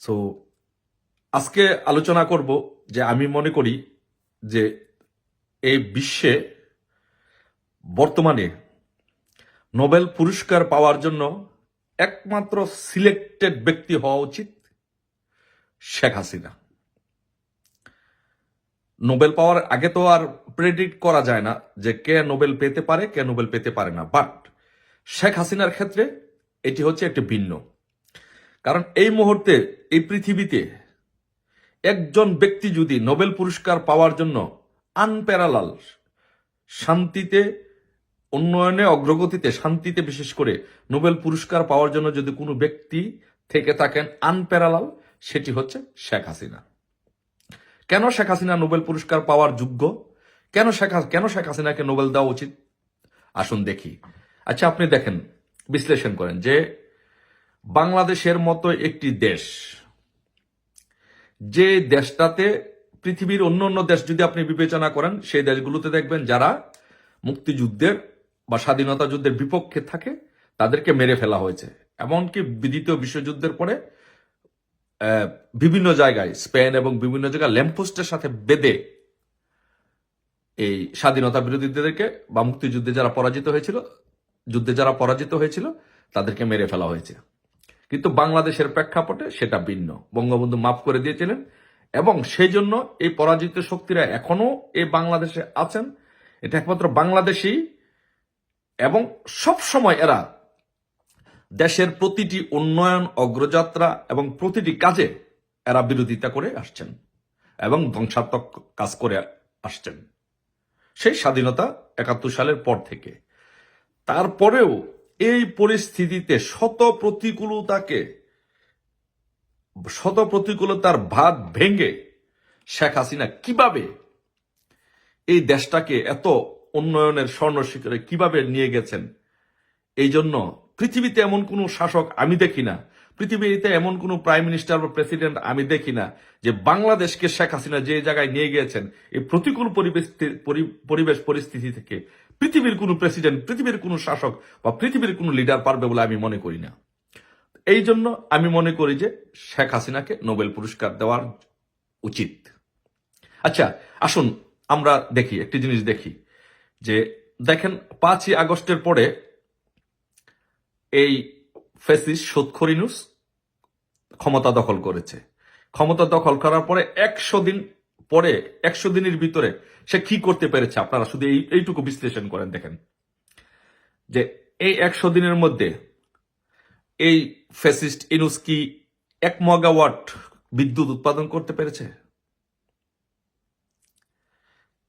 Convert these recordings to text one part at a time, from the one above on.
So আজকে আলোচনা করব যে আমি মনে করি যে এই বিশ্বে বর্তমানে নোবেল পুরস্কার পাওয়ার জন্য একমাত্র সিলেক্টেড ব্যক্তি হওয়া উচিত শেখ হাসিনা। নোবেল পাওয়ার আগে তো আর প্রেডিক্ট করা যায় না যে কে নোবেল পেতে পারে, কে নোবেল পেতে পারে না। বাট শেখ হাসিনার ক্ষেত্রে এটি হচ্ছে একটি ভিন্ন। কারণ এই মুহূর্তে, এই পৃথিবীতে একজন ব্যক্তি যদি নোবেল পুরস্কার পাওয়ার জন্য আনপ্যারালাল শান্তিতে, উন্নয়নে, অগ্রগতিতে, শান্তিতে বিশেষ করে নোবেল পুরস্কার পাওয়ার জন্য যদি কোনো ব্যক্তি থেকে থাকেন আনপ্যারালাল, সেটি হচ্ছে শেখ হাসিনা। কেন শেখ হাসিনা নোবেল পুরস্কার পাওয়ার যোগ্য? কেন শেখ কেন শেখ হাসিনাকে নোবেল দেওয়া উচিত? আসুন দেখি। আচ্ছা আপনি দেখেন, বিশ্লেষণ করেন যে বাংলাদেশের মতো একটি দেশ। যে দেশটাতে পৃথিবীর অন্য অন্য দেশ যদি আপনি বিবেচনা করেন, সেই দেশগুলোতে দেখবেন যারা মুক্তিযুদ্ধের বা স্বাধীনতা যুদ্ধের বিপক্ষে থাকে, তাদেরকে মেরে ফেলা হয়েছে। এমনকি দ্বিতীয় বিশ্বযুদ্ধের পরে বিভিন্ন জায়গায়, স্পেন এবং বিভিন্ন জায়গায় ল্যাম্পোস্টের সাথে বেঁধে এই স্বাধীনতা বিরোধীদেরকে বা মুক্তিযুদ্ধে যারা পরাজিত হয়েছিল, যুদ্ধে যারা পরাজিত হয়েছিল, তাদেরকে মেরে ফেলা হয়েছে। কিন্তু বাংলাদেশের প্রেক্ষাপটে সেটা ভিন্ন। বঙ্গবন্ধু মাফ করে দিয়েছিলেন এবং সেই জন্য এই পরাজিত শক্তিরা এখনও এই বাংলাদেশে আছেন। এটা একমাত্র বাংলাদেশী এবং সব সময় এরা দেশের প্রতিটি উন্নয়ন, অগ্রযাত্রা এবং প্রতিটি কাজে এরা বিরোধিতা করে আসছেন এবং ধ্বংসাত্মক কাজ করে আসছেন। সেই স্বাধীনতা একাত্তর সালের পর থেকে। তারপরেও এই পরিস্থিতিতে শত প্রতিকূলতাকে শত প্রতিকূলতার ভাত ভেঙে শেখ হাসিনা কীভাবে এই দেশটাকে এত উন্নয়নের স্বর্ণ শিখরে কীভাবে নিয়ে গেছেন? এই জন্য পৃথিবীতে এমন কোনো শাসক আমি দেখি না। পৃথিবীতে এমন কোনো প্রাইম মিনিস্টার বা প্রেসিডেন্ট আমি দেখি না যে বাংলাদেশকে শেখ হাসিনা যে জায়গায় নিয়ে গিয়েছেন, এই প্রতিকূল পরিবেশ পরি- পরিবেশ পরিস্থিতি থেকে পৃথিবীর কোনো প্রেসিডেন্ট, পৃথিবীর কোনো শাসক বা পৃথিবীর কোনো লিডার পারবে বলে আমি মনে করি না। এই জন্য আমি মনে করি যে শেখ হাসিনাকে নোবেল পুরস্কার দেওয়ার উচিত। আচ্ছা আসুন আমরা দেখি, একটি জিনিস দেখি যে দেখেন, পাঁচই আগস্টের পরে এই ফেসিস সোৎখরিনুস ক্ষমতা দখল করেছে। ক্ষমতা দখল করার পরে একশো দিন পরে একশো দিনের ভিতরে সে কি করতে পেরেছে? আপনারা শুধু এই, এইটুকু বিশ্লেষণ করেন, দেখেন। যে এই একশো দিনের মধ্যে এই ফেসিস্ট ইনুস কি এক মেগাওয়াট বিদ্যুৎ উৎপাদন করতে পেরেছে?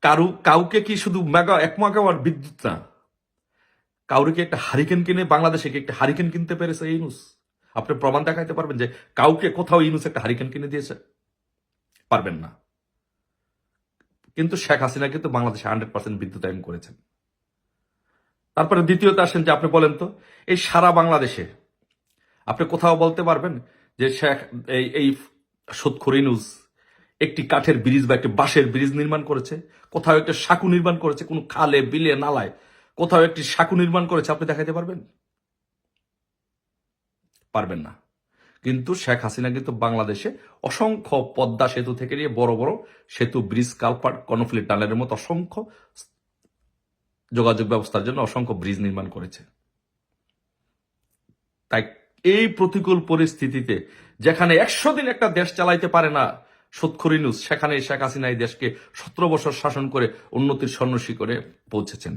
কারু, কাউকে কি শুধু মেগা এক মেগাওয়াট বিদ্যুৎ না কাউরে কি একটা হারিকেন কিনে বাংলাদেশে কি একটা হারিকেন কিনতে পেরেছে ইনুস? আপনি প্রমাণ দেখাইতে পারবেন যে কাউকে কোথাও ইনুস একটা হারিকেন কিনে দিয়েছে? পারবেন না। কিন্তু শেখ হাসিনা কিন্তু বাংলাদেশে হান্ড্রেড পার্সেন্ট বিদ্যুতায়ন করেছেন। তারপরে দ্বিতীয়ত আসেন যে আপনি বলেন তো, এই সারা বাংলাদেশে আপনি কোথাও বলতে পারবেন যে শেখ, এই এই সুৎখর ইনুস একটি কাঠের ব্রিজ বা একটি বাঁশের ব্রিজ নির্মাণ করেছে, কোথাও একটা সাঁকু নির্মাণ করেছে, কোনো খালে, বিলে, নালায় কোথাও একটি সাঁকু নির্মাণ করেছে, আপনি দেখাইতে পারবেন? পারবেন না। কিন্তু শেখ হাসিনা কিন্তু বাংলাদেশে অসংখ্য পদ্মা সেতু থেকে নিয়ে বড় বড় সেতু, ব্রিজ, কালপাট কর্ণফুলি টানেলের মতো অসংখ্য যোগাযোগ ব্যবস্থার জন্য অসংখ্য ব্রিজ নির্মাণ করেছে। তাই এই প্রতিকূল পরিস্থিতিতে যেখানে একশো দিন একটা দেশ চালাইতে পারে না, সুৎখরি নিউজ, সেখানে শেখ হাসিনা এই দেশকে সতেরো বছর শাসন করে উন্নতির স্বর্ণ শিখরে পৌঁছেছেন।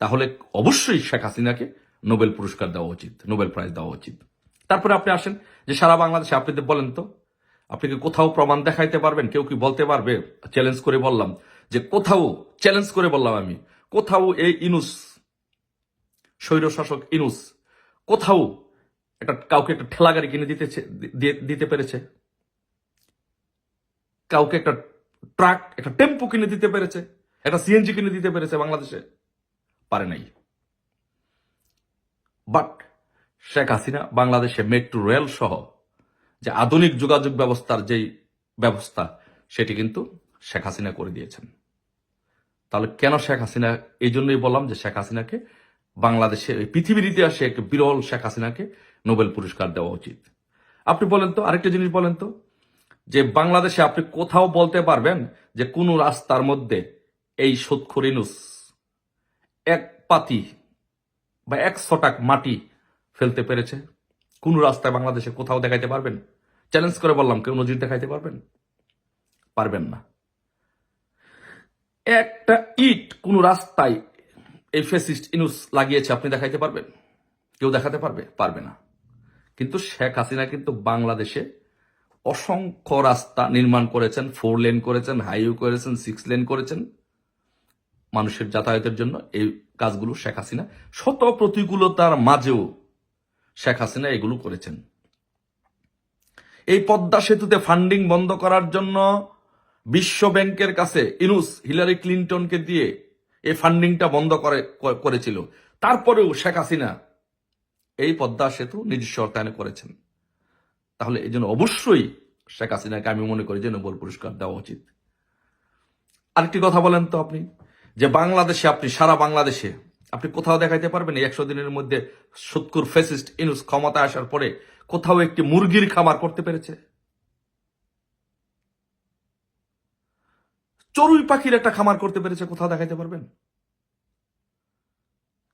তাহলে অবশ্যই শেখ হাসিনাকে নোবেল পুরস্কার দেওয়া উচিত, নোবেল প্রাইজ দেওয়া উচিত। তারপরে আপনি আসেন যে সারা বাংলাদেশে, আপনি বলেন তো। আপনি কি কোথাও প্রমাণ দেখাইতে পারবেন? কেউ কি বলতে পারবে? চ্যালেঞ্জ করে বললাম। যে কোথাও চ্যালেঞ্জ করে বললাম আমি। কোথাও এই ইনুস স্বৈর শাসক ইনুস, কোথাও একটা, কাউকে একটা ঠেলা গাড়ি কিনে দিতে দিতে পেরেছে। কাউকে একটা ট্রাক, একটা টেম্পো কিনে দিতে পেরেছে। একটা সিএনজি কিনে দিতে পেরেছে বাংলাদেশে। পারে নাই। বাট শেখ হাসিনা বাংলাদেশে মেট্রো রেল সহ যে আধুনিক যোগাযোগ ব্যবস্থার যেই ব্যবস্থা, সেটি কিন্তু শেখ হাসিনা করে দিয়েছেন। তাহলে কেন শেখ হাসিনা, এই জন্যই বললাম যে শেখ হাসিনাকে বাংলাদেশে পৃথিবীর ইতিহাসে এক বিরল শেখ হাসিনাকে নোবেল পুরস্কার দেওয়া উচিত। আপনি বলেন তো, আরেকটা জিনিস বলেন তো, যে বাংলাদেশে আপনি কোথাও বলতে পারবেন যে কোন রাস্তার মধ্যে এই সুৎখরিনুস এক পাতি বা এক ছটাক মাটি ফেলতে পেরেছে। কোন রাস্তায় বাংলাদেশে কোথাও দেখাইতে পারবেন? চ্যালেঞ্জ করে বললাম, কেউ নজির দেখাইতে পারবেন? পারবেন না। একটা ইট কোন রাস্তায় এই ফেসিস্ট ইনুস লাগিয়েছে, আপনি দেখাইতে পারবেন? কেউ দেখাতে পারবে? পারবে না। কিন্তু শেখ হাসিনা কিন্তু বাংলাদেশে অসংখ্য রাস্তা নির্মাণ করেছেন ফোর লেন করেছেন হাইওয়ে করেছেন সিক্স লেন করেছেন। মানুষের যাতায়াতের জন্য এই কাজগুলো শেখ হাসিনা শত প্রতিকূলতার মাঝেও শেখ হাসিনা এগুলো করেছেন। এই পদ্মা সেতুতে ফান্ডিং বন্ধ করার জন্য বিশ্ব ব্যাংকের কাছে ইনুস, হিলারি ক্লিন্টনকে দিয়ে এই ফান্ডিংটা বন্ধ করে করেছিল। তারপরেও শেখ হাসিনা এই পদ্মা সেতু নিজস্ব অর্থায়নে করেছেন। তাহলে এই জন্য অবশ্যই শেখ হাসিনাকে আমি মনে করি যে নোবেল পুরস্কার দেওয়া উচিত। আরেকটি কথা বলেন তো আপনি, যে বাংলাদেশে আপনি, সারা বাংলাদেশে আপনি কোথাও দেখাইতে পারবেন এই একশো দিনের মধ্যে সত্তর ফেসিস্ট ইনুস ক্ষমতায় আসার পরে কোথাও একটি মুরগির খামার করতে পেরেছে। চড়ুই পাখির একটা খামার করতে পেরেছে, কোথাও দেখাইতে পারবেন?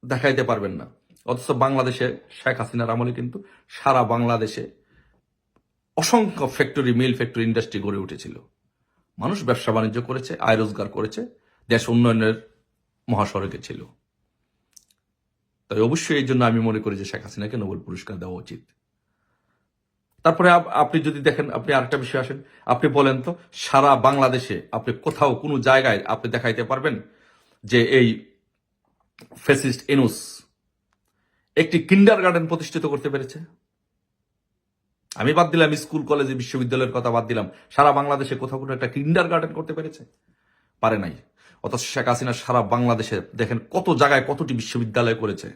দেখাইতে পারবেন না। অথচ বাংলাদেশে শেখ হাসিনার আমলে কিন্তু সারা বাংলাদেশে অসংখ্য ফ্যাক্টরি, মিল ফ্যাক্টরি ইন্ডাস্ট্রি গড়ে উঠেছিল। মানুষ ব্যবসা বাণিজ্য করেছে, আয় রোজগার করেছে, দেশ উন্নয়নের মহাসড়কে ছিল। তাই অবশ্যই এই জন্য আমি মনে করি যে শেখ হাসিনাকে নোবেল পুরস্কার দেওয়া উচিত। তারপরে আপনি যদি দেখেন, আপনি আরেকটা বিষয় আসেন, আপনি বলেন তো, সারা বাংলাদেশে আপনি কোথাও কোনো জায়গায় আপনি দেখাইতে পারবেন যে এই ফেসিস্ট এনুস একটি কিন্ডার গার্ডেন প্রতিষ্ঠিত করতে পেরেছে? আমি বাদ দিলাম, স্কুল, কলেজে, বিশ্ববিদ্যালয়ের কথা বাদ দিলাম, সারা বাংলাদেশে কোথাও কোনো একটা কিন্ডার গার্ডেন করতে পেরেছে? পারে নাই। অথচ শেখ হাসিনা সারা বাংলাদেশে দেখেন কত জায়গায় কতটি বিশ্ববিদ্যালয় করেছে।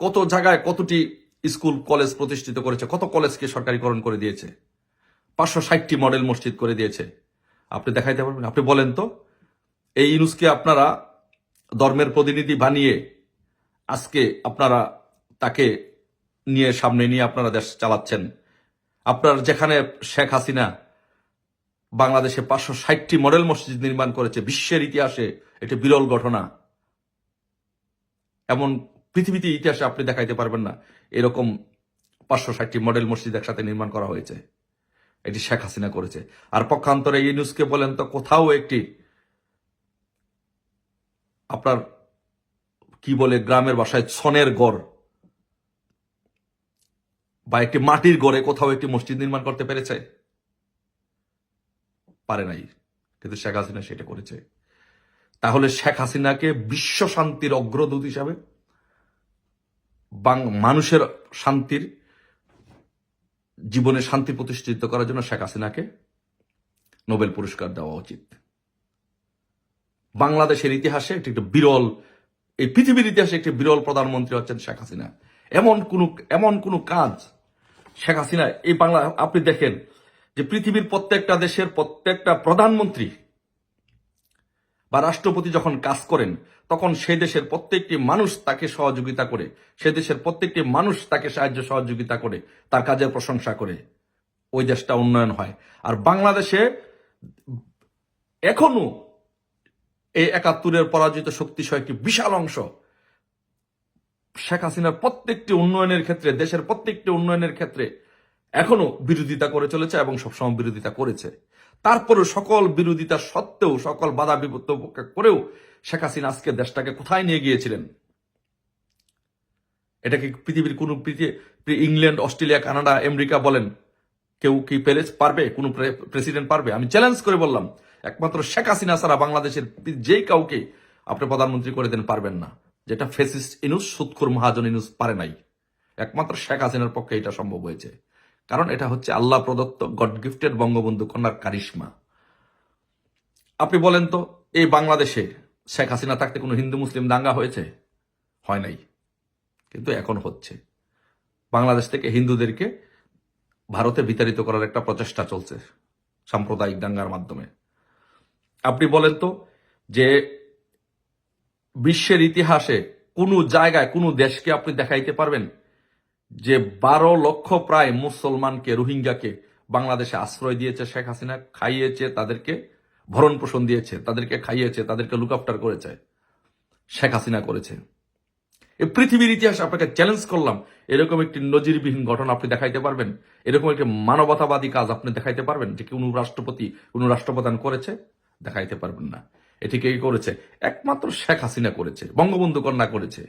কত জায়গায় কতটি স্কুল, কলেজ প্রতিষ্ঠিত করেছে, কত কলেজকে সরকারিকরণ করে দিয়েছে। পাঁচশো ষাটটি মডেল মসজিদ করে দিয়েছে। আপনি দেখাইতে পারবেন? আপনি বলেন তো, এই ইনুসকে আপনারা ধর্মের প্রতিনিধি বানিয়ে আজকে আপনারা তাকে নিয়ে সামনে নিয়ে আপনারা দেশ চালাচ্ছেন। আপনার যেখানে শেখ হাসিনা বাংলাদেশে পাঁচশো ষাটটি মডেল মসজিদ নির্মাণ করেছে। বিশ্বের ইতিহাসে এটি বিরল ঘটনা। এমন পৃথিবীতে ইতিহাসে আপনি দেখাইতে পারবেন না, এরকম পাঁচশো ষাটটি মডেল মসজিদ একসাথে নির্মাণ করা হয়েছে। এটি শেখ হাসিনা করেছে। আর পক্ষান্তরে এই নিউজকে বলেন তো, কোথাও একটি আপনার কি বলে, গ্রামের বাসায় ছনের গড় বা একটি মাটির গড়ে কোথাও একটি মসজিদ নির্মাণ করতে পেরেছে। পারে নাই, কিন্তু শেখ হাসিনা সেটা করেছে। তাহলে শেখ হাসিনাকে বিশ্ব শান্তির অগ্রদূত হিসাবে মানুষের শান্তির, জীবনে শান্তি প্রতিষ্ঠিত করার জন্য শেখ হাসিনাকে নোবেল পুরস্কার দেওয়া উচিত। বাংলাদেশের ইতিহাসে একটি একটি বিরল, এই পৃথিবীর ইতিহাসে একটি বিরল প্রধানমন্ত্রী হচ্ছেন শেখ হাসিনা। এমন কোন এমন কোন কাজ শেখ হাসিনা, এই বাংলা আপনি দেখেন যে পৃথিবীর প্রত্যেকটা দেশের প্রত্যেকটা প্রধানমন্ত্রী বা রাষ্ট্রপতি যখন কাজ করেন, তখন সে দেশের প্রত্যেকটি মানুষ তাকে সহযোগিতা করে সে দেশের প্রত্যেকটি মানুষ তাকে সাহায্য সহযোগিতা করে, তার কাজের প্রশংসা করে। ওই দেশটা উন্নয়ন হয়। আর বাংলাদেশে এখনও এই একাত্তরের পরাজিত শক্তি সহ একটি বিশাল অংশ শেখ হাসিনার প্রত্যেকটি উন্নয়নের ক্ষেত্রে, দেশের প্রত্যেকটি উন্নয়নের ক্ষেত্রে এখনও বিরোধিতা করে চলেছে এবং সবসময় বিরোধিতা করেছে। তারপরে সকল বিরোধিতা সত্ত্বেও, সকল বাধা বিপত্ত উপেক্ষা করেও শেখ হাসিনা আজকে দেশটাকে কোথায় নিয়ে গিয়েছিলেন? এটাকে পৃথিবীর কোন ইংল্যান্ড, অস্ট্রেলিয়া, কানাডা, আমেরিকা বলেন? কেউ কি পেরে পারবে? কোন প্রেসিডেন্ট পারবে? আমি চ্যালেঞ্জ করে বললাম, একমাত্র শেখ হাসিনা ছাড়া বাংলাদেশের যেই কাউকে আপনি প্রধানমন্ত্রী করে দেন পারবেন না। যেটা ফেসিস্ট ইনুস, সুৎখুর মহাজন ইনুস পারে নাই। একমাত্র শেখ হাসিনার পক্ষে এটা সম্ভব হয়েছে। কারণ এটা হচ্ছে আল্লাহ প্রদত্ত গড গিফটেড বঙ্গবন্ধু কন্যার কারিশ্মা। আপনি বলেন তো, এই বাংলাদেশে শেখ হাসিনা থাকতে কোনো হিন্দু, মুসলিম দাঙ্গা হয়েছে? হয় নাই। কিন্তু এখন হচ্ছে। বাংলাদেশ থেকে হিন্দুদেরকে ভারতে বিতাড়িত করার একটা প্রচেষ্টা চলছে, সাম্প্রদায়িক দাঙ্গার মাধ্যমে। আপনি বলেন তো যে বিশ্বের ইতিহাসে কোনো জায়গায়, কোনো দেশকে আপনি দেখাইতে পারবেন? যে বারো লক্ষ প্রায় মুসলমানকে, রোহিঙ্গাকে বাংলাদেশে আশ্রয় দিয়েছে শেখ হাসিনা, খাইয়েছে, তাদেরকে ভরণ পোষণ দিয়েছে, তাদেরকে খাইয়েছে, তাদেরকে লুক করেছে, শেখ হাসিনা করেছে। এই পৃথিবীর ইতিহাস আপনাকে চ্যালেঞ্জ করলাম। এরকম একটি নজিরবিহীন ঘটনা আপনি দেখাইতে পারবেন। এরকম একটি মানবতাবাদী কাজ আপনি দেখাইতে পারবেন যে কোনো রাষ্ট্রপতি, কোনো রাষ্ট্রপ্রধান করেছে? দেখাইতে পারবেন না। এটি কে করেছে? একমাত্র শেখ হাসিনা করেছে, বঙ্গবন্ধু কন্যা করেছে।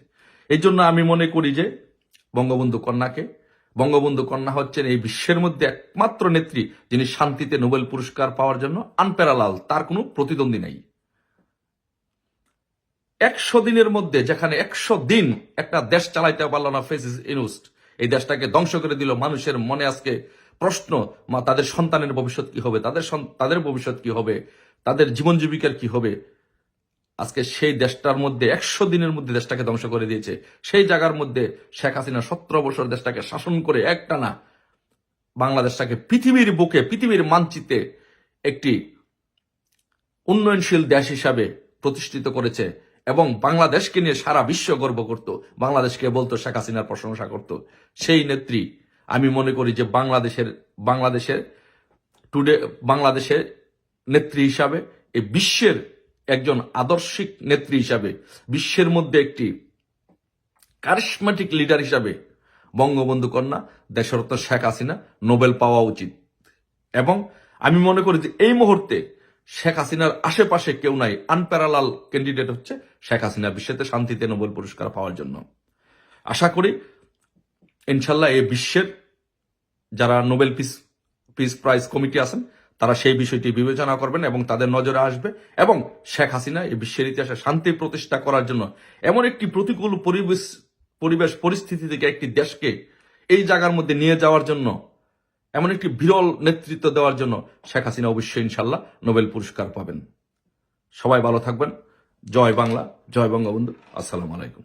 এই জন্য আমি মনে করি যে বঙ্গবন্ধু কন্যাকে। বঙ্গবন্ধু কন্যা হচ্ছেন এই বিশ্বের মধ্যে একমাত্র নেত্রী যিনি শান্তিতে নোবেল পুরস্কার পাওয়ার জন্য আনপ্যারালাল, তার কোনো প্রতিদ্বন্দ্বী নাই। একশো দিনের মধ্যে, যেখানে একশো দিন একটা দেশ চালাইতে পারল না ফেসিস ইনুস্ট, এই দেশটাকে ধ্বংস করে দিল মানুষের মনে আজকে প্রশ্ন তাদের সন্তানের ভবিষ্যৎ কি হবে? তাদের তাদের ভবিষ্যৎ কি হবে? তাদের জীবন জীবিকার কি হবে? আজকে সেই দেশটার মধ্যে একশো দিনের মধ্যে দেশটাকে ধ্বংস করে দিয়েছে। সেই জায়গার মধ্যে শেখ হাসিনা সতেরো বছর দেশটাকে শাসন করে একটানা বাংলাদেশটাকে পৃথিবীর বুকে, পৃথিবীর মানচিত্রে একটি উন্নয়নশীল দেশ হিসাবে প্রতিষ্ঠিত করেছে এবং বাংলাদেশকে নিয়ে সারা বিশ্ব গর্ব করত। বাংলাদেশকে বলতো, শেখ হাসিনার প্রশংসা করত। সেই নেত্রী, আমি মনে করি যে বাংলাদেশের বাংলাদেশের টুডে বাংলাদেশের নেত্রী হিসাবে এই বিশ্বের একজন আদর্শিক নেত্রী হিসাবে, বিশ্বের মধ্যে একটি কারিশমেটিক লিডার হিসাবে বঙ্গবন্ধু কন্যা, দেশরত্ন শেখ হাসিনা, নোবেল পাওয়া উচিত। এবং আমি মনে করি যে এই মুহূর্তে শেখ হাসিনার আশেপাশে কেউ নাই আনপ্যারালাল ক্যান্ডিডেট হচ্ছে শেখ হাসিনা, বিশ্বতে শান্তিতে নোবেল পুরস্কার পাওয়ার জন্য। আশা করি ইনশাল্লাহ এই বিশ্বের যারা Nobel peace peace prize committee আছেন তারা সেই বিষয়টি বিবেচনা করবেন এবং তাদের নজরে আসবে এবং শেখ হাসিনা এই বিশ্বের ইতিহাসে শান্তি প্রতিষ্ঠা করার জন্য এমন একটি প্রতিকূল পরিবেশ পরিবেশ পরিস্থিতি থেকে একটি দেশকে এই জায়গার মধ্যে নিয়ে যাওয়ার জন্য, এমন একটি বিরল নেতৃত্ব দেওয়ার জন্য শেখ হাসিনা অবশ্যই ইনশাল্লাহ নোবেল পুরস্কার পাবেন। সবাই ভালো থাকবেন। জয় বাংলা, জয় বঙ্গবন্ধু। আসসালামু আলাইকুম।